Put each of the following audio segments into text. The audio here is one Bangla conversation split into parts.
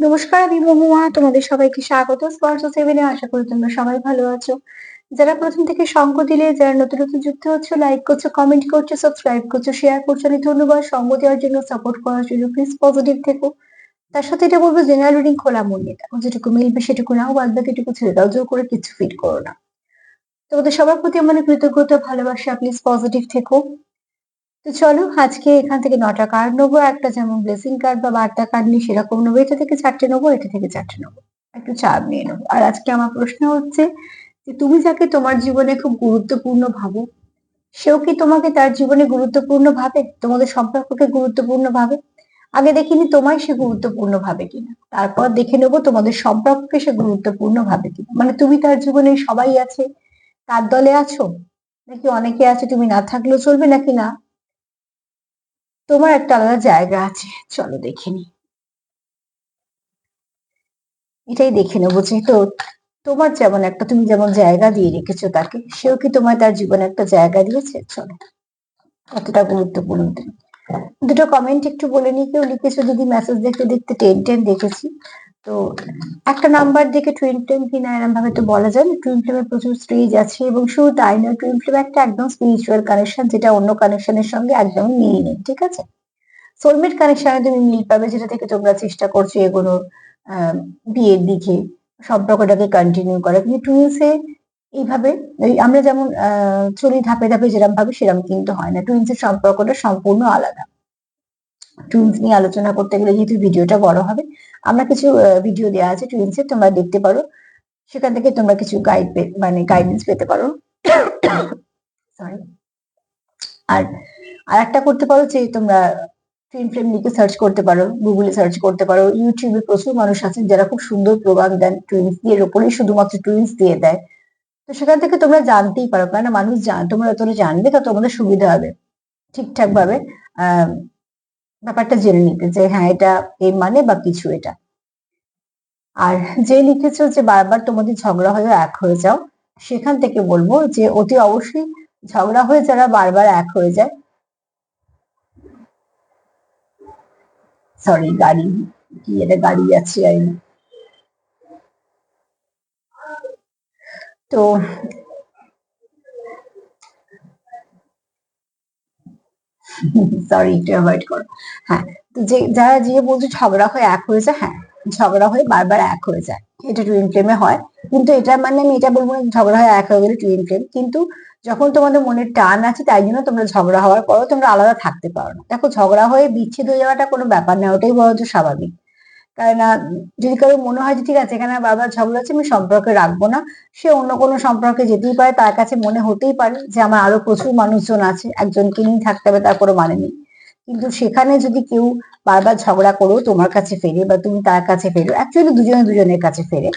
নমস্কার, আমি মহুয়া। তোমাদের সবাইকে স্বাগত। স্পর্শ সেভেনে আশা করি তোমরা সবাই ভালো আছো। যারা প্রথম থেকে সঙ্গ দিলে, যারা নতুন নতুন যুক্ত হচ্ছে লাইক করছ কমেন্ট করছ সাবস্ক্রাইব করছ শেয়ার করছ, আমি ধন্যবাদ। সঙ্গ দেওয়ার জন্য সাপোর্ট করার জন্য প্লিজ পজিটিভ থেকো। তার সাথে এটা বলব জেনারেল রিডিং খোলা মন নিয়ে। দেখো, যেটুকু মিলবে সেটুকু নাও, বাদ বাকিটুকু ছেড়ে দাও, জোর করে কিছু ফিট করো না। তোমাদের সবার প্রতি আমার কৃতজ্ঞতা, ভালোবাসা প্লিজ পজিটিভ থেকো। তো চলো, আজকে এখান থেকে নটা কার্ড নেব। একটা যেমন ব্লেসিং কার্ড বা বার্তা কার্ড নিয়ে সেরকম নেব। এটা থেকে চারটে নেব, এটা থেকে চারটে নেব। একটু চাপ নিয়ে নেব। আর আজকে আমার প্রশ্ন হচ্ছে যে, তুমি যাকে তোমার জীবনে খুব গুরুত্বপূর্ণ ভাবো, সেও কি তোমাকে তার জীবনে গুরুত্বপূর্ণ ভাবে, তোমাদের সম্পর্ককে গুরুত্বপূর্ণ ভাবে? আগে দেখিনি তোমায় সে গুরুত্বপূর্ণ ভাবে কিনা। তারপর দেখে নেব তোমাদের সম্পর্ককে সে গুরুত্বপূর্ণ ভাবে কিনা। মানে তুমি তার জীবনে সবাই আছে, তার দলে আছো? নাকি অনেকে আছে, তুমি না থাকলেও চলবে নাকি না? তোমার একটা আলাদা জায়গা আছে। চলো দেখে নি। এটাই দেখে নেব তো তোমার যেমন একটা, তুমি যেমন জায়গা দিয়ে রেখেছো তাকে, সেও কি তোমার তার জীবনে একটা জায়গা দিয়েছে? চলো। কতটা গুরুত্বপূর্ণ দুটো কমেন্ট একটু বলে নি। কেউ লিখেছো যদি মেসেজ দেখতে দেখতে টেন টেন দেখেছি। তো একটা নাম্বার দেখে টুইন ফ্লেম কিনা এরম ভাবে তো বলা যায় না। টুইন ফ্লেমের প্রচুর স্টেজ আছে এবং শুধু তাই নয় টুইন ফ্লেম একটা একদম স্পিরিচুয়াল কানেকশন যেটা অন্য কানেকশনের সঙ্গে একদম মিল নেই, ঠিক আছে? সোলমেট কানেকশনে তুমি মিল পাবে যেটা থেকে তোমরা চেষ্টা করছ এগুলো বিয়ের দিকে। সম্পর্কটাকে কন্টিনিউ করা। কিন্তু টুইন্সে এইভাবে আমরা যেমন চলি ধাপে ধাপে যেরকম ভাবে সেরকম কিন্তু হয় না। টুইন্সের সম্পর্কটা সম্পূর্ণ আলাদা। টুইন্স নিয়ে আলোচনা করতে গেলে যেহেতু ভিডিওটা বড় হবে, আমরা কিছু ভিডিও দেওয়া আছে টুইন্সের তোমরা দেখতে পারো। সেখান থেকে তোমরা কিছু গাইড মানে গাইডেন্স পেতে পারো। সরি আর আর একটা করতে পারো যে তোমরা টুইন ফ্রেম লিখে সার্চ করতে পারো গুগলে সার্চ করতে পারো। ইউটিউবে প্রচুর মানুষ আছেন যারা খুব সুন্দর প্রোগ্রাম দেন টুইন্স দিয়ে ওপরেই শুধুমাত্র টুইন্স দিয়ে দেয়। তো সেখান থেকে তোমরা জানতেই পারো কেন মানুষ জান, তোমরা যতটা জানবে, তত তোমাদের সুবিধা হবে। ঠিকঠাক ভাবে আহ ব্যাপারটা জেনে নিতে যে হ্যাঁ এটা এই মানে বা কিছু এটা। আর যে লিখেছো যে বারবার তোমাদের ঝগড়া হয়ে এক হয়ে যাও, সেখান থেকে বলব যে অতি অবশ্যই ঝগড়া হয়ে যারা বারবার এক হয়ে যায় সরি গাড়ি, কি এটা গাড়ি যাচ্ছে তো সরি অ্যাভয়েড করো। হ্যাঁ যে, যারা যে বলছে ঝগড়া হয়ে এক হয়ে যায় হ্যাঁ ঝগড়া হয়ে বারবার এক হয়ে যায়। এটা টুইন ফ্লেমে হয়। কিন্তু এটা মানে আমি এটা বলব না ঝগড়া হয়ে এক হয়ে গেলে টুইন ফ্লেম কিন্তু যখন তোমাদের মনে টান আছে, তাই জন্য তোমরা ঝগড়া হওয়ার পরও তোমরা আলাদা থাকতে পারো না। দেখো, ঝগড়া হয়ে বিচ্ছেদ হয়ে যাওয়াটা কোনো ব্যাপার না, ওটাই বরঞ্চ স্বাভাবিক। কারণ যদি কারও মনে হয় যে ঠিক আছে, এখানে বারবার ঝগড়া হচ্ছে, আমি সম্পর্কে রাখব না। সে অন্য কোনো সম্পর্কে যেতেই পারে, তার কাছে মনে হতেই পারে যে আমার আরও প্রচুর মানুষজন আছে, একজনকে নিয়ে থাকতে হবে, তার কোনো মানে নেই। কিন্তু সেখানে যদি কেউ বারবার ঝগড়া করো, তোমার কাছে ফেরে বা তুমি তার কাছে ফেরো অ্যাকচুয়ালি দুজনে দুজনের কাছে ফেরে,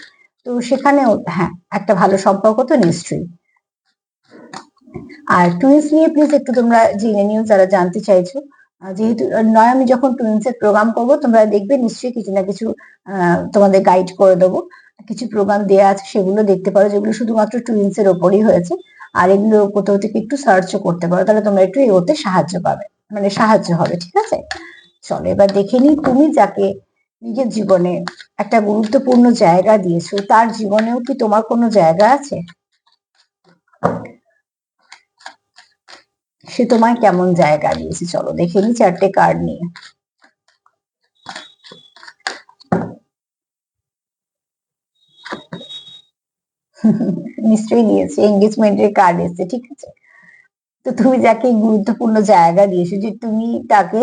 তো সেখানেও হ্যাঁ একটা ভালো সম্পর্ক তো নিশ্চয়ই। আর টুইন্স নিয়ে প্লিজ একটু তোমরা জেনে নিও, যারা জানতে চাইছো। যেহেতু নয়, আমি যখন টুইন্স এর প্রোগ্রাম করব, তোমরা দেখবে নিশ্চয়ই কিছু না কিছু তোমাদের গাইড করে দেবো। কিছু প্রোগ্রাম দেওয়া আছে, সেগুলো দেখতে পারো, যেগুলো শুধুমাত্র টুইন্স এর ওপরই হয়েছে। আর এগুলো কোথাও থেকে একটু সার্চও করতে পারো, তাহলে তোমরা একটু এগোতে সাহায্য পাবে মানে সাহায্য হবে, ঠিক আছে? চলো, এবার দেখে নি তুমি যাকে নিজের জীবনে একটা গুরুত্বপূর্ণ জায়গা দিয়েছ, তার জীবনেও কি তোমার কোনো জায়গা আছে? সে তোমায় কেমন জায়গা দিয়েছে? চলো দেখে নি চারটে কার্ড নিয়ে। নিশ্চয়ই দিয়েছে এঙ্গেজমেন্টের কার্ড এসছে, ঠিক আছে? তো তুমি যাকে গুরুত্বপূর্ণ জায়গা দিয়েছ যে তুমি তাকে,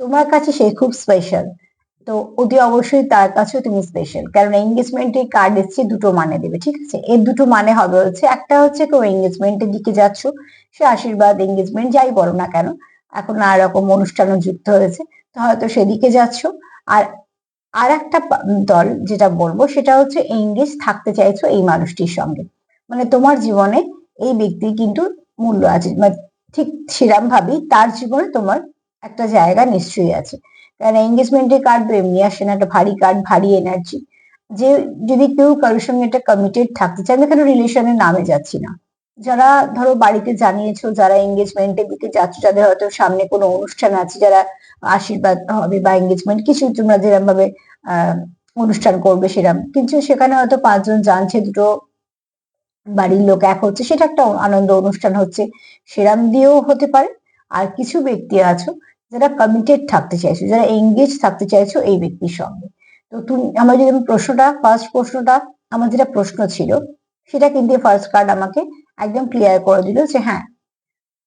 তোমার কাছে সে খুব স্পেশাল তো অতি অবশ্যই তার কাছেও তুমি স্পেশাল কারণ এঙ্গেজমেন্টের কার্ড এসছে দুটো মানে দেবে, ঠিক আছে? এর দুটো মানে হবে হচ্ছে, একটা হচ্ছে কেউ এঙ্গেজমেন্টের দিকে যাচ্ছ, সে আশীর্বাদ এঙ্গেজমেন্ট যাই বলো না কেন, এখন নানা রকম অনুষ্ঠানও যুক্ত হয়েছে, তো হয়তো সেদিকে যাচ্ছ। আর আর একটা দল যেটা বলব, সেটা হচ্ছে এঙ্গেজ থাকতে চাইছো এই মানুষটির সঙ্গে। মানে তোমার জীবনে এই ব্যক্তির কিন্তু মূল্য আছে মানে ঠিক সেরাম ভাবেই তার জীবনে তোমার একটা জায়গা নিশ্চয়ই আছে। কারণ এঙ্গেজমেন্টের কার্ড এমনি আসে না, একটা ভারী কার্ড ভারী এনার্জি যে যদি কেউ কারোর সঙ্গে একটা কমিটেড থাকতে আমি এখানে রিলেশনের নামে যাচ্ছি না। যারা ধরো বাড়িতে জানিয়েছো, যারা এঙ্গেজমেন্টের দিকে যাচ্ছ, যাদের হয়তো সামনে কোনো অনুষ্ঠান আছে, যারা আশীর্বাদ হবে বা এঙ্গেজমেন্ট কিছু তোমরা যেরকম ভাবে অনুষ্ঠান করবে সেরকম কিন্তু সেখানে হয়তো পাঁচজন জানছে, দুটো বাড়ির লোক এক হচ্ছে, সেটা একটা আনন্দ অনুষ্ঠান হচ্ছে, সেরাম দিয়েও হতে পারে। আর কিছু ব্যক্তি আছো যারা কমিটেড থাকতে চাইছো, যারা এঙ্গেজ থাকতে চাইছো এই ব্যক্তির সঙ্গে। তো তুমি, আমার যদি প্রশ্নটা ফার্স্ট প্রশ্নটা, আমার যেটা প্রশ্ন ছিল, সেটা কিন্তু ফার্স্ট কার্ড আমাকে একদম ক্লিয়ার করে দিল যে হ্যাঁ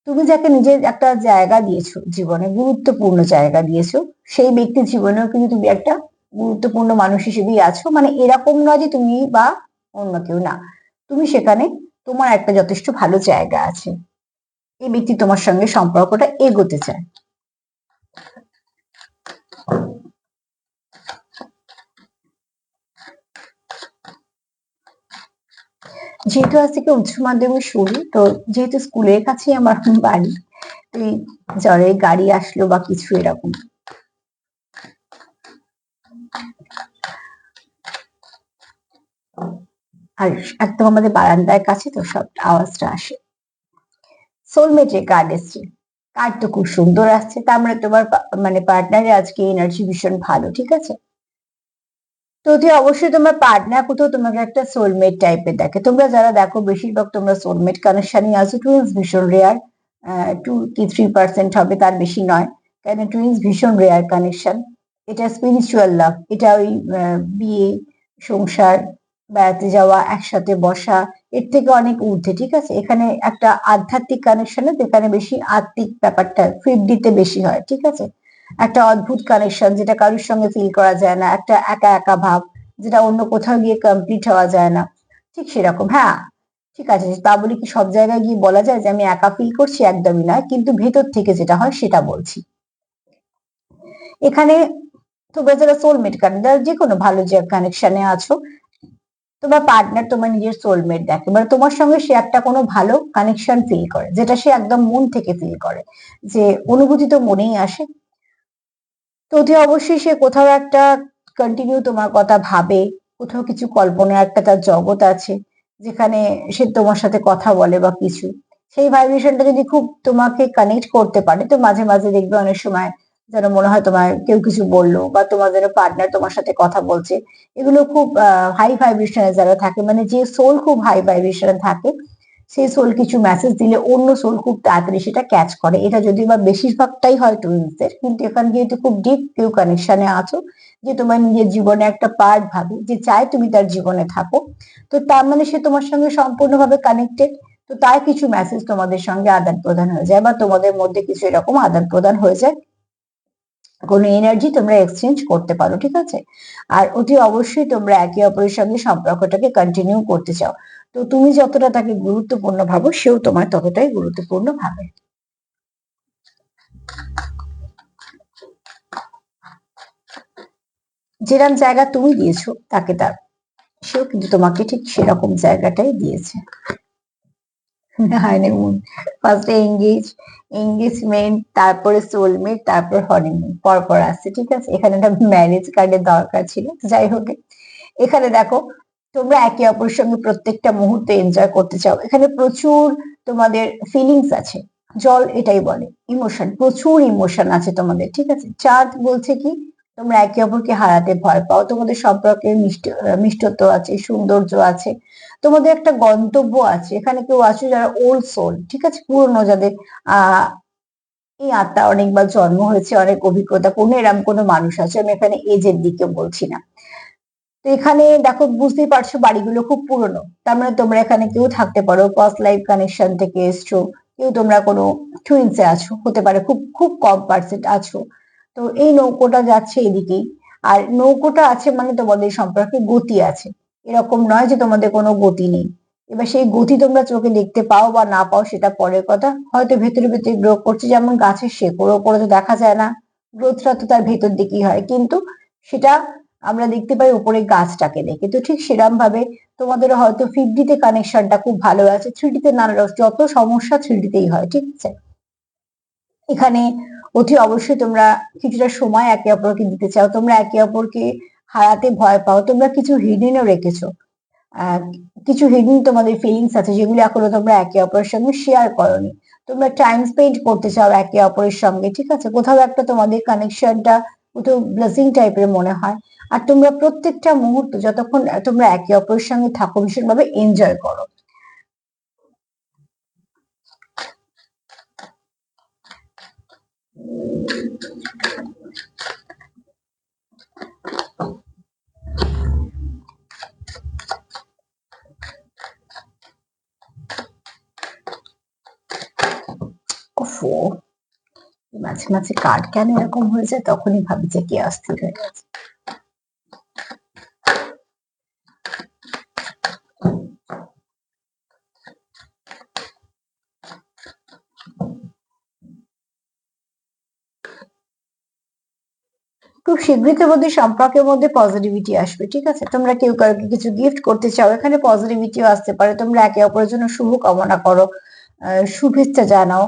তুমি যাকে নিজের একটা জায়গা দিয়েছ জীবনে, গুরুত্বপূর্ণ জায়গা দিয়েছ, সেই ব্যক্তির জীবনেও কিন্তু তুমি একটা গুরুত্বপূর্ণ মানুষ হিসেবেই আছো। মানে এরকম নয় যে তুমি বা অন্য কেউ না। তুমি সেখানে তোমার একটা যথেষ্ট ভালো জায়গা আছে। এই ব্যক্তি তোমার সঙ্গে সম্পর্কটা এগোতে চায়। যেহেতু আজ থেকে উচ্চ মাধ্যমিক শুরু, তো যেহেতু স্কুলের কাছেই আমার বাড়ি, তো এই জ্বরের গাড়ি আসলো বা কিছু এরকম। আর একদম আমাদের বারান্দার কাছে তো সব আওয়াজটা আসে। সোলমেটের কার্ড এসছে। কার্ড তো খুব সুন্দর আসছে। তার মানে তোমার মানে পার্টনারের আজকে এনার্জি ভীষণ ভালো, ঠিক আছে? তুই অবশ্যই তোমার পার্টনার কোথাও তোমাকে একটা সোলমেট টাইপের দেখে। তোমরা যারা দেখো, বেশিরভাগ তোমরা সোলমেট কানেকশনই আছো। টুইন্স ভীষণ রেয়ার টু কি থ্রি পার্সেন্ট হবে তার বেশি নয়। কেন টুইন্স ভীষণ রেয়ার কানেকশন এটা স্পিরিচুয়াল লাভ এটা ওই বিয়ে, সংসার, বেড়াতে যাওয়া, একসাথে বসা, এর থেকে অনেক ঊর্ধ্বে, ঠিক আছে? এখানে একটা আধ্যাত্মিক কানেকশনে যেখানে বেশি আত্মিক ব্যাপারটা দিতে বেশি হয়, ঠিক আছে? একটা অদ্ভুত কানেকশন যেটা কারোর সঙ্গে ফিল করা যায় না, একটা একা একা ভাব যেটা অন্য কোথাও গিয়ে কমপ্লিট হওয়া যায় না। ঠিক সেরকম হ্যাঁ? ঠিক আছে, তা বলে কি সব জায়গায় গিয়ে বলা যায় যে আমি একা ফিল করছি? একদমই না কিন্তু ভেতর থেকে যেটা হয় সেটা বলছি। এখানে তোমরা যারা সোলমেট কানেক্ট যে কোনো ভালো যে কানেকশনে আছো, তোমার পার্টনার তোমার নিজের সোলমেট দেখে। মানে তোমার সঙ্গে সে একটা কোনো ভালো কানেকশন ফিল করে, যেটা সে একদম মন থেকে ফিল করে, যে অনুভূতি তো মনেই আসে। তো অতি অবশ্যই সে কোথাও একটা কন্টিনিউ তোমার কথা ভাবে, কোথাও কিছু কল্পনার একটা তার জগৎ আছে, যেখানে সে তোমার সাথে কথা বলে বা কিছু। সেই ভাইব্রেশনটা যদি খুব তোমাকে কানেক্ট করতে পারে, তো মাঝে মাঝে দেখবে অনেক সময় যেন মনে হয় তোমার কেউ কিছু বলল বা তোমার যেন পার্টনার তোমার সাথে কথা বলছে। এগুলো খুব হাই ভাইব্রেশনে যারা থাকে মানে যে সোল খুব হাই ভাইব্রেশনে থাকে সেই সোল কিছু মেসেজ দিলে অন্য সোল খুব তাড়াতাড়ি সেটা ক্যাচ করে। এটা যদি বা বেশিরভাগটাই হয় টুইন্সের কিন্তু এখানে যেহেতু খুব ডিপ কেউ কানেকশনে আছো যে তোমার নিজের জীবনে একটা পার্ট ভাবে, যে চায় তুমি তার জীবনে থাকো। তো তার মানে সে তোমার সঙ্গে সম্পূর্ণভাবে কানেক্টেড তো তার কিছু মেসেজ তোমাদের সঙ্গে আদান প্রদান হয়ে যায় বা তোমাদের মধ্যে কিছু এরকম আদান প্রদান হয়ে যায়। কোনো এনার্জি তোমরা এক্সচেঞ্জ করতে পারো, ঠিক আছে? আর অতি অবশ্যই তোমরা একে অপরের সঙ্গে সম্পর্কটাকে কন্টিনিউ করতে চাও। তো তুমি যতটা তাকে গুরুত্বপূর্ণ ভাবো, সেও তোমার ততটাই গুরুত্বপূর্ণ ভাবে। যেরকম জায়গা তুমি দিয়েছ, তাকে তার, সেও কিন্তু তোমাকে ঠিক সেরকম জায়গাটাই দিয়েছে। হানিমুন ফার্স্টে এঙ্গেজ এঙ্গেজমেন্ট তারপরে সোলমেট তারপর হনিমুন পরপর আসছে, ঠিক আছে? এখানে একটা ম্যারেজ কার্ডের দরকার ছিল, যাই হোক। এখানে দেখো তোমরা একে অপরের সঙ্গে প্রত্যেকটা মুহূর্তে এনজয় করতে চাও। এখানে প্রচুর তোমাদের ফিলিংস আছে। জল এটাই বলে ইমোশন প্রচুর ইমোশন আছে তোমাদের, ঠিক আছে? চাঁদ বলছে কি, তোমরা একে অপরকে হারাতে ভয় পাও। তোমাদের সম্পর্কে মিষ্ট, মিষ্টত্ব আছে, সৌন্দর্য আছে। তোমাদের একটা গন্তব্য আছে। এখানে কেউ আছে যারা ওল্ড সোল ঠিক আছে? পুরনো যাদের আহ এই আত্মা অনেকবার জন্ম হয়েছে, অনেক অভিজ্ঞতা পূর্ণ এরম কোনো মানুষ আছে, আমি এখানে এজের দিকে বলছি না। তো এখানে দেখো বুঝতেই পারছ বাড়িগুলো খুব পুরনো। তার মানে তোমরা এখানে কেউ থাকতে পারো পাস্ট লাইফ কানেকশন থেকে এসছো, কেউ তোমরা কোনো টুইন্সে আছো, হতে পারে খুব খুব কম পার্সেন্ট আছো। তো এই নৌকোটা যাচ্ছে এদিকেই আর নৌকোটা আছে মানে তোমাদের সম্পর্কে গতি আছে। এরকম নয় যে তোমাদের কোনো গতি নেই। এবার সেই গতি তোমরা চোখে দেখতে পাও বা না পাও সেটা পরের কথা। হয়তো ভেতরে ভেতরে গ্রো করছে, যেমন গাছের শেকড় ওপরে তো দেখা যায় না। গ্রোথটা তো তার ভেতর দিকেই হয়। কিন্তু সেটা আমরা দেখতে পাই উপরে গাছটাকে দেখে। তো ঠিক সেরকম ভাবে তোমাদের হয়তো ফিফটিতে কানেকশনটা খুব ভালো আছে। থ্রিডিতে নানা রকম যত সমস্যা থ্রিডিতেই হয়, ঠিক আছে? এখানে অতি অবশ্যই তোমরা কিছুটা সময় একে অপরকে দিতে চাও। তোমরা একে অপরকে হারাতে ভয় পাও। তোমরা কিছু হিডেনও রেখেছো। কিছু হিডেন তোমাদের ফিলিংস আছে যেগুলো এখনও তোমরা একে অপরের সঙ্গে শেয়ার করনি। তোমরা টাইম স্পেন্ড করতে চাও একে অপরের সঙ্গে, ঠিক আছে? কোথাও একটা তোমাদের কানেকশনটা একটু ব্লেসিং টাইপের মনে হয়। আর তোমরা প্রত্যেকটা মুহূর্ত যতক্ষণ তোমরা একে অপরের সঙ্গে থাকো, ভীষণভাবে এনজয় করো। ওফো। মাঝে মাঝে কার্ড কেন এরকম হয়ে যায় তখনই ভাবি যে কি অস্থির হয়ে গেছে। খুব শীঘ্রই তোমাদের সম্পর্কের মধ্যে পজিটিভিটি আসবে, ঠিক আছে? তোমরা কেউ কাউকে কিছু গিফট করতে চাও, এখানে পজিটিভিটিও আসতে পারে। তোমরা একে অপরের জন্য শুভ কামনা করো শুভেচ্ছা জানাও।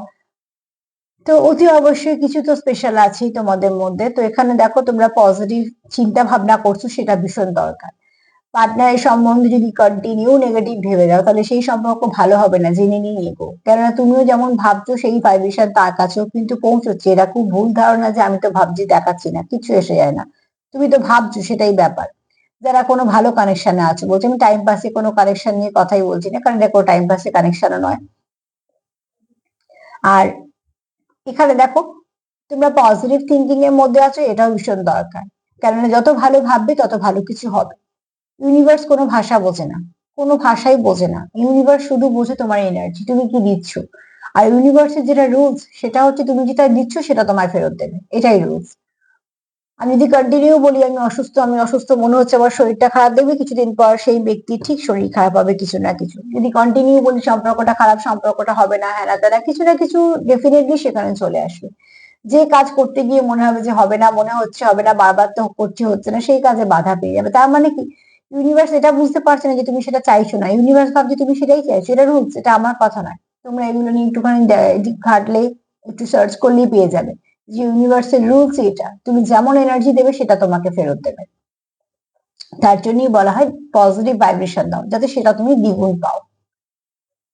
তো অতি অবশ্যই কিছু তো স্পেশাল আছেই তোমাদের মধ্যে। তো এখানে দেখো তোমরা পজিটিভ চিন্তা ভাবনা করছ, সেটা ভীষণ দরকার। পার্টনারের সম্বন্ধে যদি কন্টিনিউ নেগেটিভ ভেবে যাও, তাহলে সেই সম্পর্ক ভালো হবে না, জেনে নিয়ে এগো। কেননা তুমিও যেমন ভাবছ, সেই ভাইব্রেশন তার কাছেও কিন্তু পৌঁছচ্ছে। এটা খুব ভুল ধারণা যে আমি তো ভাবছি, দেখাচ্ছি না, কিছু এসে যায় না। তুমি তো ভাবছ, সেটাই ব্যাপার। যারা কোনো ভালো কানেকশনে আছে, বলছে আমি টাইম পাসে কোনো কানেকশন নিয়ে কথাই বলছি না, কারণ দেখো টাইম পাসে কানেকশনও নয়। আর এখানে দেখো, তোমরা পজিটিভ থিঙ্কিং এর মধ্যে আছো, এটাও ভীষণ দরকার। কেননা যত ভালো ভাববে, তত ভালো কিছু হবে। ইউনিভার্স কোনো ভাষা বোঝে না। কোনো ভাষাই বোঝে না। ইউনিভার্স শুধু বোঝে তোমার এনার্জি তুমি কি দিচ্ছ? আর ইউনিভার্সের যেটা রুলস সেটা হচ্ছে তুমি যেটা দিচ্ছ, সেটা তোমায় ফেরত দেবে। এটাই রুলস আমি যদি কন্টিনিউ বলি, আমি অসুস্থ আমি অসুস্থ, মনে হচ্ছে আমার শরীরটা খারাপ। দেখবে কিছুদিন পর সেই ব্যক্তি ঠিক শরীর খারাপ হবে কিছু না কিছু। যদি কন্টিনিউ বলি, সম্পর্কটা খারাপ, সম্পর্কটা হবে না হ্যাঁ তারা কিছু না কিছু ডেফিনেটলি সেখানে চলে আসবে। যে কাজ করতে গিয়ে মনে হবে যে হবে না, মনে হচ্ছে হবে না, বারবার তো করছে, হচ্ছে না, সেই কাজে বাধা পেয়ে যাবে। তার মানে কি? ইউনিভার্স এটা বুঝতে পারছে না যে তুমি সেটা চাইছো না। ইউনিভার্স ভাবছে তুমি সেটাই চাইছো, এটা রুলস এটা আমার কথা নয়। তোমরা এগুলো নিয়ে একটুখানি ঘাটলে একটু সার্চ করলেই পেয়ে যাবে। যে ইউনিভার্সের রুলস এটা। তুমি যেমন এনার্জি দেবে, সেটা তোমাকে ফেরত দেবে। তার জন্যই বলা হয় পজিটিভ ভাইব্রেশন দাও, যাতে সেটা তুমি দ্বিগুণ পাও।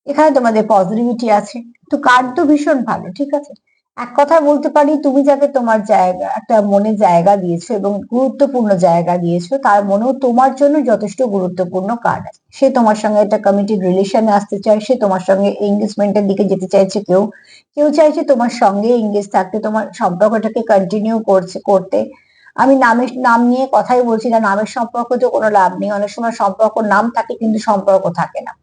এখানে তোমাদের পজিটিভিটি আছে। তো কার্ড তো ভীষণ ভালো, ঠিক আছে? এক কথা বলতে পারি, তুমি যাকে তোমার জায়গা, একটা মনে জায়গা দিয়েছ এবং গুরুত্বপূর্ণ জায়গা দিয়েছ, তার মনেও তোমার জন্য যথেষ্ট গুরুত্বপূর্ণ কার্ড আছে। সে তোমার সঙ্গে একটা কমিটেড রিলেশনে আসতে চায়, সে তোমার সঙ্গে এঙ্গেজমেন্টের দিকে যেতে চাইছে কেউ কেউ চাইছে তোমার সঙ্গে এঙ্গেজ থাকতে, তোমার সম্পর্কটাকে কন্টিনিউ করছে, করতে। আমি নামের, নাম নিয়ে কথাই বলছি না, নামের সম্পর্ক তো কোনো লাভ নেই। অনেক সময় সম্পর্ক নাম থাকে কিন্তু সম্পর্ক থাকে না।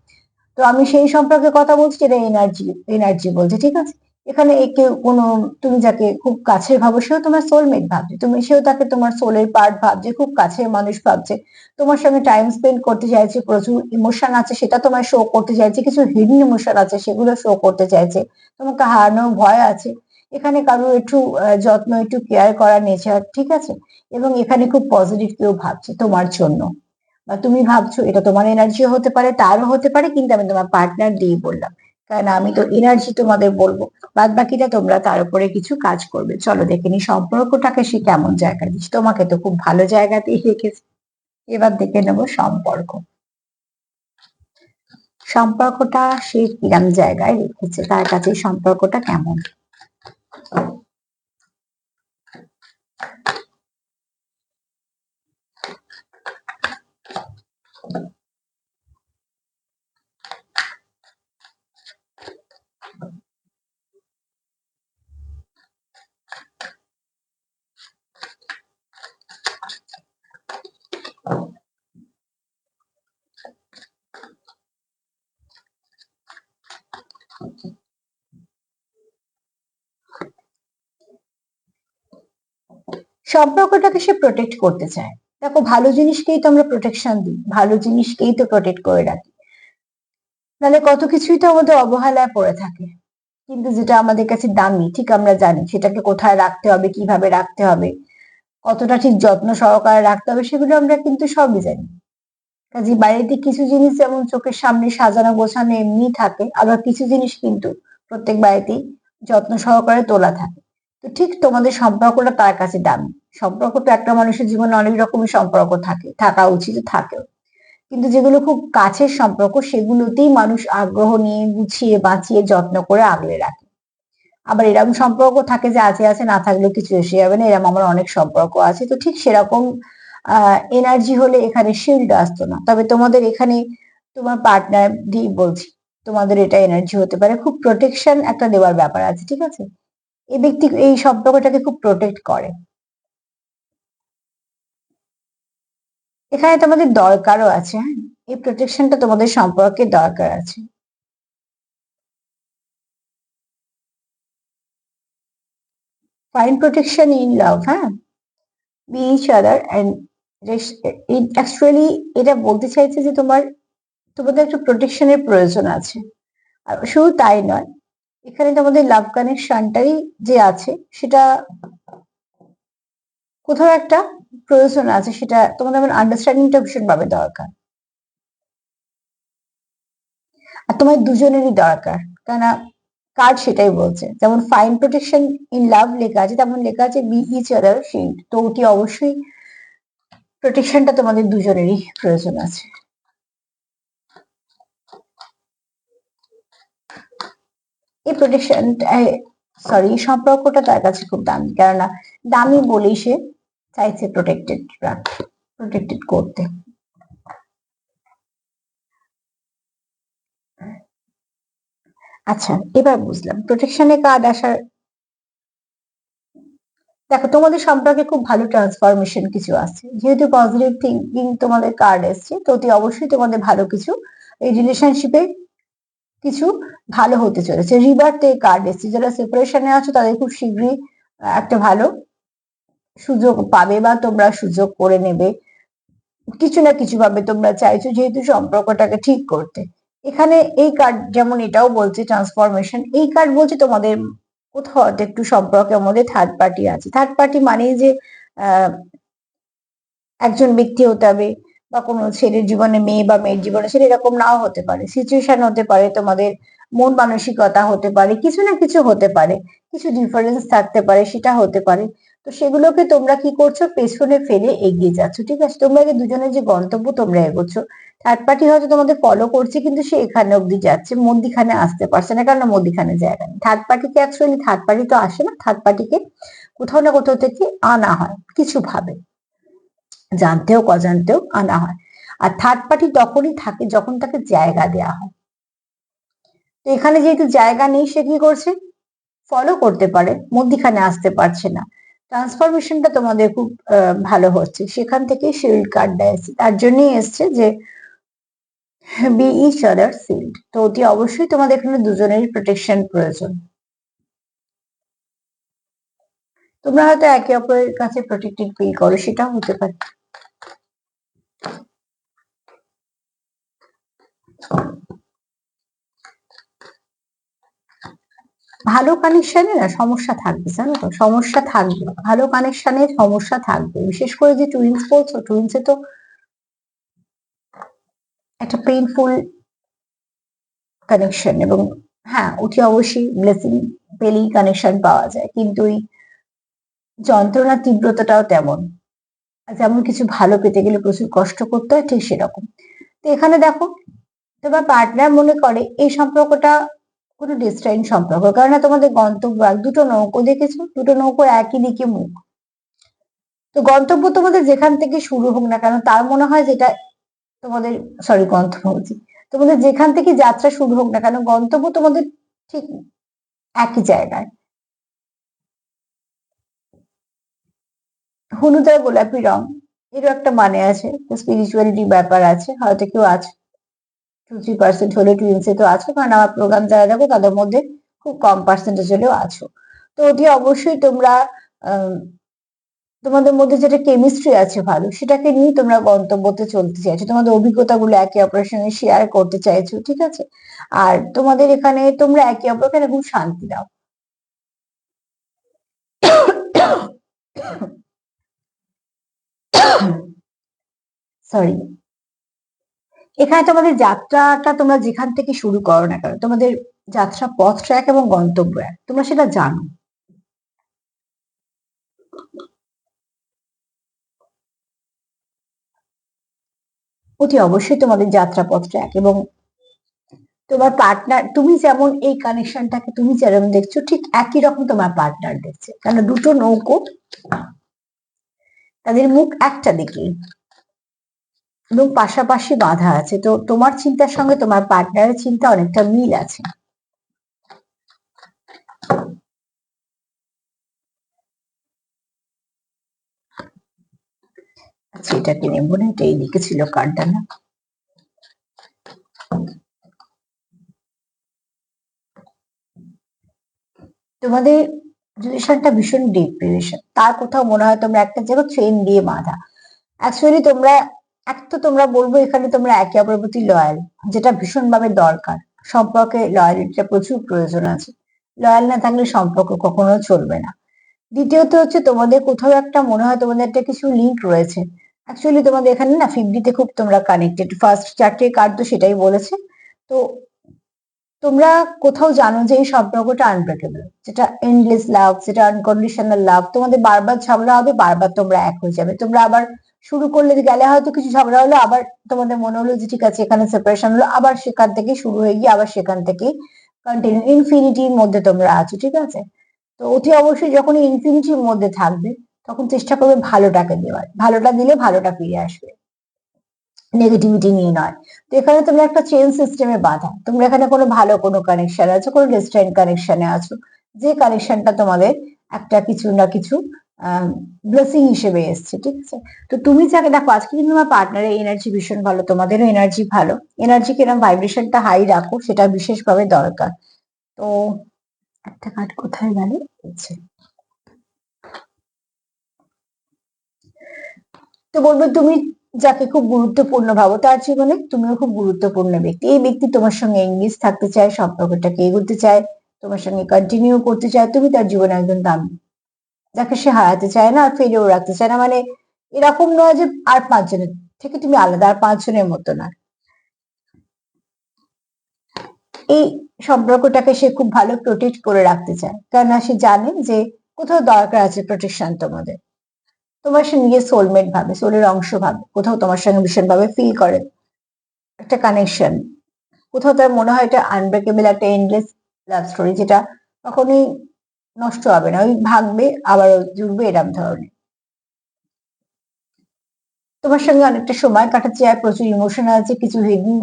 তো আমি সেই সম্পর্কে কথা বলছি যেটা এনার্জি এনার্জি বলছে, ঠিক আছে? এখানে একে কোনো, তুমি যাকে খুব কাছের ভাবো, সেও তোমার সোলমেট ভাবছে। তুমি, সেও তাকে তোমার সোলের পার্ট ভাবছে, খুব কাছের মানুষ ভাবছে। তোমার সঙ্গে টাইম স্পেন্ড করতে চাইছে, প্রচুর ইমোশন আছে, সেটা তোমার শো করতে চাইছে, কিছু হিডেন ইমোশন আছে, সেগুলো শো করতে চাইছে। তোমাকে হারানোর ভয় আছে। এখানে কারও একটু যত্ন, একটু কেয়ার করার নেচার ঠিক আছে? এবং এখানে খুব পজিটিভ কেউ ভাবছে তোমার জন্য। বা তুমি ভাবছ, এটা তোমার এনার্জি হতে পারে, তারও হতে পারে, কিন্তু আমি তোমার পার্টনার দিয়ে বললাম। কারণ আমি তো এনার্জি তোমাদের বলব। বাদ বাকিটা তোমরা তার উপরে কিছু কাজ করবে। চলো দেখে নি সম্পর্কটাকে সে কেমন জায়গা দিচ্ছে তোমাকে তো খুব ভালো জায়গাতেই রেখেছে। এবার দেখে নেব সম্পর্ক। সম্পর্কটা সে কিরাম জায়গায় রেখেছে? তার কাছে সম্পর্কটা কেমন? সম্পর্কটাকে সে প্রোটেক্ট করতে চায়। দেখো, ভালো জিনিসকেই তো আমরা প্রোটেকশন দিই, ভালো জিনিসকেই তো প্রোটেক্ট করে রাখি। নাহলে কত কিছুই তো আমাদের অবহেলায় পড়ে থাকে। কিন্তু যেটা আমাদের কাছে দামি, ঠিক আমরা জানি, সেটাকে কোথায় রাখতে হবে, কীভাবে রাখতে হবে, কতটা ঠিক যত্ন সহকারে রাখতে হবে, সেগুলো আমরা কিন্তু সবই জানি। কাজে বাড়িতে কিছু জিনিস যেমন চোখের সামনে সাজানো, গোছানো এমনি থাকে, আবার কিছু জিনিস কিন্তু প্রত্যেক বাড়িতেই যত্ন সহকারে তোলা থাকে। তো ঠিক তোমাদের সম্পর্কটা তার কাছে দামি। সম্পর্ক তো একটা মানুষের জীবনে অনেক রকমের সম্পর্ক থাকে, থাকা উচিত থাকেও। কিন্তু যেগুলো খুব কাছের সম্পর্ক, সেগুলোতেই মানুষ আগ্রহ নিয়ে গুছিয়ে, বাঁচিয়ে, যত্ন করে আগলে রাখে। আবার এরকম সম্পর্ক থাকে যে আছে আছে, না থাকলেও কিছু এসে যাবে না, এরকম আমার অনেক সম্পর্ক আছে। তো ঠিক সেরকম এনার্জি হলে এখানে শিল্ড আসতো না। তবে তোমাদের এখানে তোমার পার্টনার দিয়ে বলছি, তোমাদের এটা এনার্জি হতে পারে। খুব প্রোটেকশন একটা দেওয়ার ব্যাপার আছে, ঠিক আছে? এই ব্যক্তি, এই সম্পর্কটাকে খুব প্রোটেক্ট করে। এখানে তোমাদের দরকারও আছে হ্যাঁ? এই প্রোটেকশনটা তোমাদের সম্পর্কে দরকার আছে। ফাইন প্রোটেকশন ইন লাভ হ্যাঁ? Be each other and actually এটা বলতে চাইছে যে তোমার, তোমাদের একটা প্রোটেকশনের প্রয়োজন আছে। আর শুধু তাই নয়, এখানে তোমাদের লাভ কানেকশনটাই যে আছে, সেটা কোথাও একটা প্রয়োজন আছে, সেটা তোমাদের আমার আন্ডারস্ট্যান্ডিংটা ভীষণভাবে দরকার। আর তোমার দুজনেরই দরকার, কেননা কার্ড সেটাই বলছে। যেমন ফাইন প্রোটেকশন ইন লাভ লেখা আছে, তেমন লেখা আছে বি ইচ আদার শিল্ড তো ওটি অবশ্যই প্রোটেকশনটা তোমাদের দুজনেরই প্রয়োজন আছে। এই প্রোটেকশন সরি সম্পর্কটা তার কাছে খুব দামি, কেননা দামি বলেই সে চাইছে প্রোটেক্টেড রাখতে প্রোটেক্টেড করতে। আচ্ছা এবার বুঝলাম প্রোটেকশনে কার্ড আসার দেখো, তোমাদের সম্পর্কে খুব ভালো ট্রান্সফরমেশন কিছু আছে। যেহেতু পজিটিভ থিঙ্কিং তোমাদের কার্ড এসছে, তো অতি অবশ্যই তোমাদের ভালো কিছু, এই রিলেশনশিপে কিছু ভালো হতে চলেছে। রিবার্থ কার্ড এসছে, যারা সেপারেশনে আছো, তাদের খুব শীঘ্রই একটা ভালো সুযোগ পাবে বা তোমরা সুযোগ করে নেবে। কিছু না কিছু ভাবে তোমরা চাইছো যেহেতু সম্পর্কটাকে ঠিক করতে। এখানে এই কার্ড যেমন এটাও বলছে ট্রান্সফরমেশন এই কার্ড বলছে তোমাদের কোথাও একটু সম্পর্কের মধ্যে থার্ড পার্টি আছে। থার্ড পার্টি মানেই যে একজন ব্যক্তি হতে হবে বা কোনো ছেলের জীবনে মেয়ে বা মেয়ের জীবনে ছেলে এরকম নাও হতে পারে। সিচুয়েশন হতে পারে, তোমাদের মন মানসিকতা হতে পারে, কিছু না কিছু হতে পারে। কিছু ডিফারেন্স থাকতে পারে, সেটা হতে পারে। তো সেগুলোকে তোমরা কি করছ? পেছনে ফেলে এগিয়ে যাচ্ছ, ঠিক আছে? তোমরা যে দুজনের যে গন্তব্য তোমরা এগোচ্ছ। থার্ড পার্টি হয়তো তোমাদের ফলো করছে, কিন্তু সে এখানে অব্দি যাচ্ছে, মধ্যিখানে আসতে পারছে না কারণ মধ্যিখানে জায়গা নেই। থার্ড পার্টিকে অ্যাকচুয়ালি থার্ড পার্টি তো আসে না থার্ড পার্টিকে কোথাও না কোথাও থেকে আনা হয়, কিছু ভাবে। জানতেও, অজান্তেও আনা হয়। আর থার্ড পার্টি তখনই থাকে যখন তাকে জায়গা দেয়া হয়। তো এখানে যেহেতু জায়গা নেই, সে কি করছে? ফলো করতে পারে, মধ্যিখানে আসতে পারছে না। ট্রান্সফরমেশনটা তোমাদের খুব ভালো হচ্ছে। সেখান থেকে শিল্ড কার্ডটা এসছে। তার জন্যই এসছে যে বি ইচ আদার শিল্ড তো অতি অবশ্যই তোমাদের এখানে দুজনেরই প্রোটেকশন প্রয়োজন। তোমরা হয়তো একে অপরের কাছে প্রোটেক্টেড ফিল করো, সেটাও হতে পারে। ভালো কানেকশনে না সমস্যা থাকবে, জানো তো? সমস্যা থাকবে। ভালো কানেকশনে সমস্যা থাকবে। বিশেষ করে যে টুইন্স বলছো টুইন্সে তো একটা পেইনফুল কানেকশন এবং হ্যাঁ অতি অবশ্যই ব্লেসিং পেলেই কানেকশন পাওয়া যায়। কিন্তু ওই যন্ত্রণার তীব্রতাটাও তেমন। যেমন কিছু ভালো পেতে গেলে প্রচুর কষ্ট করতে হয়, ঠিক সেরকম। তো এখানে দেখো, তোমার পার্টনার মনে করে, এই সম্পর্কটা কোনো ডিস্টাইন সম্পর্ক। কারণ তোমাদের গন্তব্য এক, দুটো নৌকো দেখেছ? দুটো নৌকো একই দিকে মুখ। তো গন্তব্য তোমাদের যেখান থেকে শুরু হোক না কেন, তার মনে হয় যেটা তোমাদের সরি গন্তব্য বলছি। তোমাদের যেখান থেকে যাত্রা শুরু হোক না কেন, গন্তব্য তোমাদের ঠিক একই জায়গায়। হলুদ আর গোলাপি রং, এরও একটা মানে আছে স্পিরিচুয়ালিটি ব্যাপার আছে, হয়তো কেউ আছে। টু থ্রি পার্সেন্ট হলে টুইন্সে তো আছো কারণ আমার প্রোগ্রাম যারা দেখো তাদের মধ্যে খুব কম পার্সেন্টেজ হলেও আছো তো ওটি অবশ্যই তোমরা তোমাদের মধ্যে যেটা কেমিস্ট্রি আছে ভালো সেটাকে নিয়ে তোমরা গন্তব্যতে চলতে চাইছো তোমাদের অভিজ্ঞতাগুলো একে অপরের সঙ্গে শেয়ার করতে চাইছো ঠিক আছে আর তোমাদের এখানে তোমরা একে অপরকে খুব শান্তি দাও সরি এখানে তোমাদের যাত্রাটা তোমরা যেখান থেকে শুরু করো না কেন, তোমাদের যাত্রা পথটা এক এবং গন্তব্য এক, তোমরা সেটা জানো। অতি অবশ্যই তোমাদের যাত্রা পথটা এক এবং তোমার পার্টনার তুমি যেমন এই কানেকশনটাকে তুমি যেরকম দেখছ, ঠিক একই রকম তোমার পার্টনার দেখছে। কারণ দুটো নৌকো, তাদের মুখ একটা দিকে এবং পাশাপাশি বাঁধা আছে। তো তোমার চিন্তার সঙ্গে তোমার পার্টনারের চিন্তা অনেকটা মিল আছে। আচ্ছা এটাকে নেব না? এটা এইদিকে ছিল কার্ডটা না? তোমাদের রিলেশনটা ভীষণ ডিপ রিলেশন তার কোথাও মনে হয় তোমরা একটা জায়গায় ট্রেন দিয়ে বাঁধা। অ্যাকচুয়ালি তোমরা এক তো তোমরা বলব এখানে তোমরা একে অপরের প্রতি লয়াল যেটা ভীষণভাবে দরকার। সম্পর্কে লয়ালিটিটা প্রচুর প্রয়োজন আছে। লয়াল না থাকলে সম্পর্ক কখনো চলবে না। দ্বিতীয়ত হচ্ছে তোমাদের কোথাও একটা মনে হয় তোমাদের একটা কিছু লিঙ্ক রয়েছে। অ্যাকচুয়ালি তোমাদের এখানে না ফিফটিতে খুব তোমরা কানেক্টেড ফার্স্ট চারটে কার্ড তো সেটাই বলেছে। তো তোমরা কোথাও জানো যে এই সম্পর্কটা আনব্রেকেবল যেটা এন্ডলেস লাভ যেটা আনকন্ডিশনাল লাভ তোমাদের বারবার ঝগড়া হবে, বারবার তোমরা এক হয়ে যাবে। তোমরা আবার শুরু করলে গেলে হয়তো কিছু ঝগড়া হলো, আবার তোমাদের মনে হলো যে ঠিক আছে, এখানে সেপারেশন হলো, আবার সেখান থেকে শুরু হয়ে গিয়ে আবার সেখান থেকে কন্টিনিউ ইনফিনিটির মধ্যে তোমরা আছো, ঠিক আছে? তো অতি অবশ্যই যখন ইনফিনিটির মধ্যে থাকবে, তখন চেষ্টা করবে ভালোটাকে দেওয়ার। ভালোটা দিলে ভালোটা ফিরে আসবে। নেগেটিভিটি নিয়ে নয়। তো এখানে তোমরা একটা চেন সিস্টেমে বাঁধা। তোমরা এখানে কোনো ভালো কোনো কানেকশন আছো, কোনো রেস্টুরেন্ট কানেকশনে আছো। যে কানেকশনটা তোমাদের একটা কিছু না কিছু ব্লেসিং হিসেবে এসছে, ঠিক আছে? তো তুমি যাকে দেখো, আজকে কিন্তু তোমার পার্টনারের এনার্জি ভীষণ ভালো, তোমাদেরও এনার্জি ভালো। এনার্জি কিরম ভাইব্রেশনটা হাই রাখো, সেটা বিশেষভাবে দরকার। তো একটা কার্ড কোথায় গেল? তো বলব, তুমি যাকে খুব গুরুত্বপূর্ণ ভাবো, তার জীবনে তুমিও খুব গুরুত্বপূর্ণ ব্যক্তি। এই ব্যক্তি তোমার সঙ্গে এঙ্গেজ থাকতে চায়, সম্পর্কটাকে এগোতে চায়, তোমার সঙ্গে কন্টিনিউ করতে চায়, তুমি তার জীবনে একজন দামি যাকে সে হারাতে চায় না আর ফেলেও রাখতে চায় না মানে এরকম নয় যে আর পাঁচজনের থেকে তুমি আলাদা, আর পাঁচজনের মতো না। এই সম্পর্কটাকে সে খুব ভালো প্রোটেক্ট করে রাখতে চায়, কেননা সে জানে যে কোথাও দরকার আছে প্রোটেকশন তোমাদের। তোমার সে নিজের সোলমেট ভাবে সোলের অংশ ভাবে, কোথাও তোমার সঙ্গে ভীষণভাবে ফিল করে, একটা কানেকশন কোথাও তার মনে হয় এটা আনব্রেকেবল একটা এন্ডলেস লাভ স্টোরি যেটা কখনোই নষ্ট হবে না, ওই ভাঙবে আবার জুড়বে এরম ধরনের। তোমার সঙ্গে অনেকটা সময় কাটাতে চায় প্রচুর ইমোশন আছে, কিছু হিডেন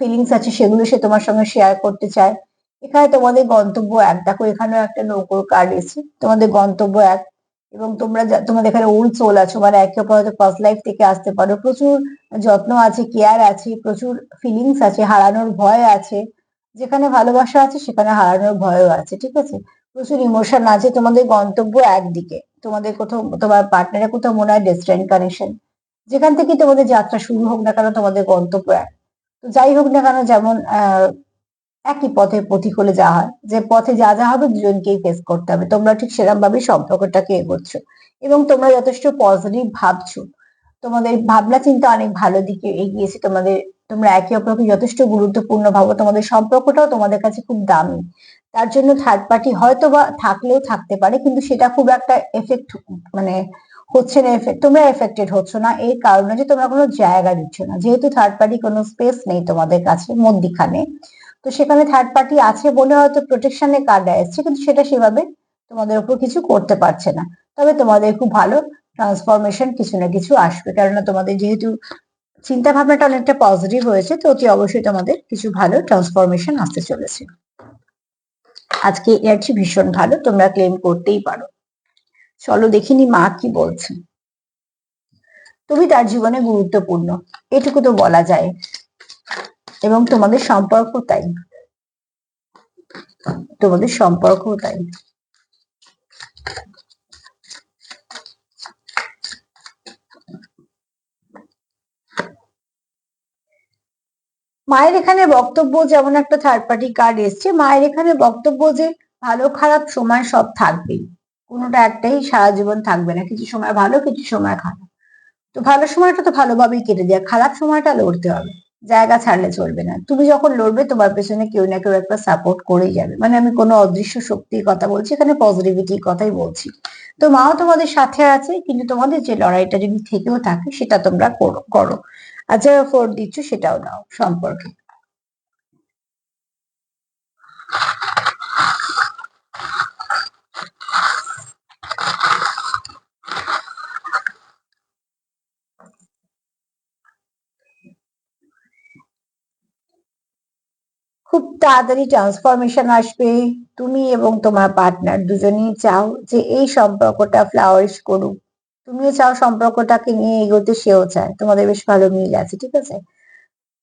ফিলিংস আছে, সেগুলো সে তোমার সঙ্গে শেয়ার করতে চায়। এখানে তোমাদের গন্তব্য এক। দেখো, এখানেও একটা নৌকোর কার্ড এসে তোমাদের গন্তব্য এক। এবং তোমরা তোমাদের এখানে ওল্ড সোল আছো মানে একে অপর হয়তো ফার্স্ট লাইফ থেকে আসতে পারো। প্রচুর যত্ন আছে কেয়ার আছে, প্রচুর ফিলিংস আছে, হারানোর ভয় আছে। যেখানে ভালোবাসা আছে, সেখানে হারানোর ভয়ও আছে, ঠিক আছে? প্রচুর ইমোশন আছে তোমাদের গন্তব্য একদিকে। তোমাদের কোথাও, তোমার পার্টনারের কোথাও মনে হয় ডিস্টেন্ট কানেকশন যেখান থেকে তোমাদের যাত্রা শুরু হোক না কেন তোমাদের গন্তব্য এক। তো যাই হোক না কেন যেমন একই পথে পথিক হলে যা হয়। যে পথে যা যা হবে দুজনকেই ফেস করতে হবে। তোমরা ঠিক সেরকম ভাবে সম্পর্কটাকে এগোচ্ছ। এবং তোমরা যথেষ্ট পজিটিভ ভাবছ। তোমাদের ভাবনা চিন্তা অনেক ভালো দিকে এগিয়েছে তোমাদের তোমরা একে অপরকে যথেষ্ট গুরুত্বপূর্ণ ভাবো, তোমাদের সম্পর্কটাও তোমাদের কাছে খুব দামি। তার জন্য থার্ড পার্টি হয়তো বা থাকলেও থাকতে পারে, কিন্তু সেটা খুব একটা এফেক্ট মানে হচ্ছে না এফেক্ট তোমরা এফেক্টেড হচ্ছ না, এই কারণে যে তোমরা কোনো জায়গা দিচ্ছ না। যেহেতু থার্ড পার্টি কোনো স্পেস নেই তোমাদের কাছে, মধ্যিখানে, তো সেখানে থার্ড পার্টি আছে বলে হয়তো প্রোটেকশনের কার্ড এসছে, কিন্তু সেটা সেভাবে তোমাদের উপর কিছু করতে পারছে না। তবে তোমাদের খুব ভালো ট্রান্সফরমেশন কিছু না কিছু আসবে, কেননা তোমাদের যেহেতু চিন্তা ভাবনাটা অনেকটা পজিটিভ হয়েছে, তো অতি অবশ্যই তোমাদের কিছু ভালো ট্রান্সফরমেশন আসতে চলেছে। আজকে এনার্জি ভীষণ ভালো, তোমরা ক্লেম করতেই পারো। চলো দেখিনি মা কি বলছে। তুমি তার জীবনে গুরুত্বপূর্ণ, এটুকু তো বলা যায়। এবং তোমাদের সম্পর্ক তাই। তোমাদের সম্পর্ক তাই। মায়ের এখানে বক্তব্য যেমন একটা থার্ড পার্টি কার্ড এসছে, মায়ের এখানে বক্তব্য যে ভালো খারাপ সময় সব থাকবেই। কোনোটা একটাই সারা জীবন থাকবে না, কিছু সময় ভালো, কিছু সময় খারাপ। তো ভালো সময়টা তো ভালোভাবেই কেটে দেয় খারাপ সময়টা লড়তে হবে, জায়গা ছাড়লে চলবে না। তুমি যখন লড়বে, তোমার পেছনে কেউ না কেউ একটা সাপোর্ট করেই যাবে। মানে আমি কোনো অদৃশ্য শক্তির কথা বলছি, এখানে পজিটিভিটির কথাই বলছি। তো মাও তোমাদের সাথে আছে, কিন্তু তোমাদের যে লড়াইটা যদি থেকেও থাকে, সেটা তোমরা করো। আচ্ছা, আর যারা ফোর দিচ্ছ সেটাও নাও সম্পর্কে। খুব তাড়াতাড়ি ট্রান্সফরমেশন আসবে। তুমি এবং তোমার পার্টনার দুজনেই চাও যে এই সম্পর্কটা ফ্লাওয়ারিশ করুক। তুমিও চাও সম্পর্কটাকে নিয়ে এগোতে, সেও চায়। তোমাদের বেশ ভালো মিল আছে, ঠিক আছে?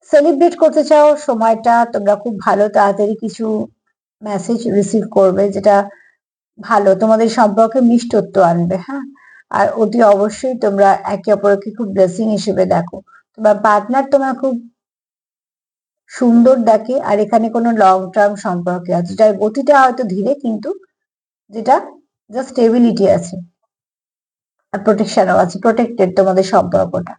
সেলিব্রেট করতে চাও সময়টা, তোমরা খুব ভালো, তাড়াতাড়ি কিছু মেসেজ রিসিভ করবে যেটা ভালো, তোমাদের সম্পর্কে মিষ্টত্ব আনবে হ্যাঁ? আর অতি অবশ্যই তোমরা একে অপরকে খুব ব্লেসিং হিসেবে দেখো। তোমার পার্টনার তোমার খুব সুন্দর দেখে, আর এখানে কোনো লং টার্ম সম্পর্কে আছে। যার গতিটা হয়তো ধীরে, কিন্তু যেটা জাস্ট স্টেবিলিটি আছে। প্রোটেকশনও আছে প্রোটেক্টেড তোমাদের সম্পর্কটা।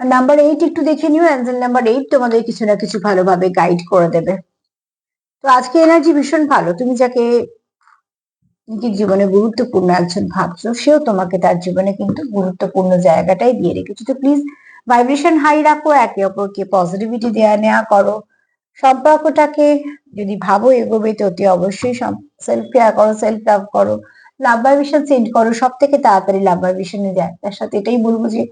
নাম্বার এইট একটু দেখে নিও অ্যাঞ্জেল নাম্বার এইট তোমাদের কিছু না কিছু ভালোভাবে গাইড করে দেবে। তো আজকে এনার্জি ভীষণ ভালো, তুমি যাকে নিজের জীবনে গুরুত্বপূর্ণ একজন ভাবছ, সেও তোমাকে তার জীবনে কিন্তু গুরুত্বপূর্ণ জায়গাটাই দিয়ে রেখেছে। তো প্লিজ ভাইব্রেশন হাই রাখো, একে অপরকে পজিটিভিটি দেওয়া নেওয়া করো। সম্পর্কটাকে যদি ভাবো এগোবে, তো অতি অবশ্যই সেলফ কেয়ার করো সেলফ লাভ করো। লাভ ভাইব্রেশন সেন্ড করো সব থেকে তাড়াতাড়ি লাভ ভাইব্রেশনে যায়। তার সাথে এটাই বলব যে,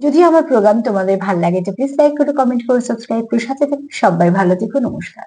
যদি আমার প্রোগ্রাম তোমাদের ভালো লাগে, তো প্লিজ লাইক করো কমেন্ট করো সাবস্ক্রাইব করো সাথে থাকো সবাই ভালো থেকো, নমস্কার।